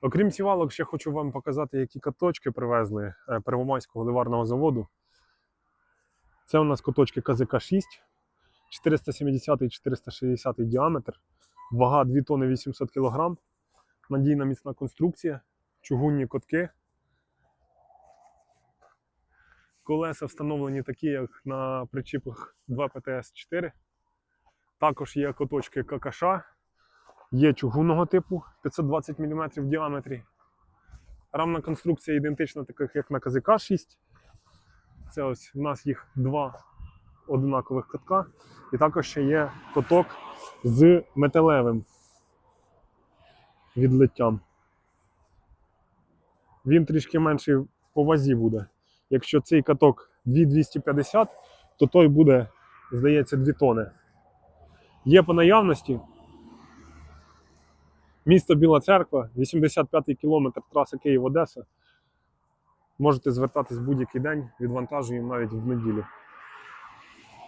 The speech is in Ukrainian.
Окрім сівалок, ще хочу вам показати, які каточки привезли е, Первомайського ливарного заводу. Це у нас каточки КЗК-6, 470 і 460 діаметр, вага 2 тонни 800 кг, надійна міцна конструкція, чугунні котки. Колеса встановлені такі, як на причіпах 2 ПТС-4. Також є коточки ККШ, є чугунного типу 520 мм в діаметрі. Рамна конструкція ідентична, таких як на КЗК-6. Це ось у нас їх два однакових катка. І також ще є коток з металевим відлиттям. Він трішки менший по вазі буде. Якщо цей каток 2250, то той буде, здається, 2 тони. Є по наявності. Місто Біла Церква, 85-й кілометр траси Київ-Одеса. Можете звертатись будь-який день, відвантажуємо навіть в неділю.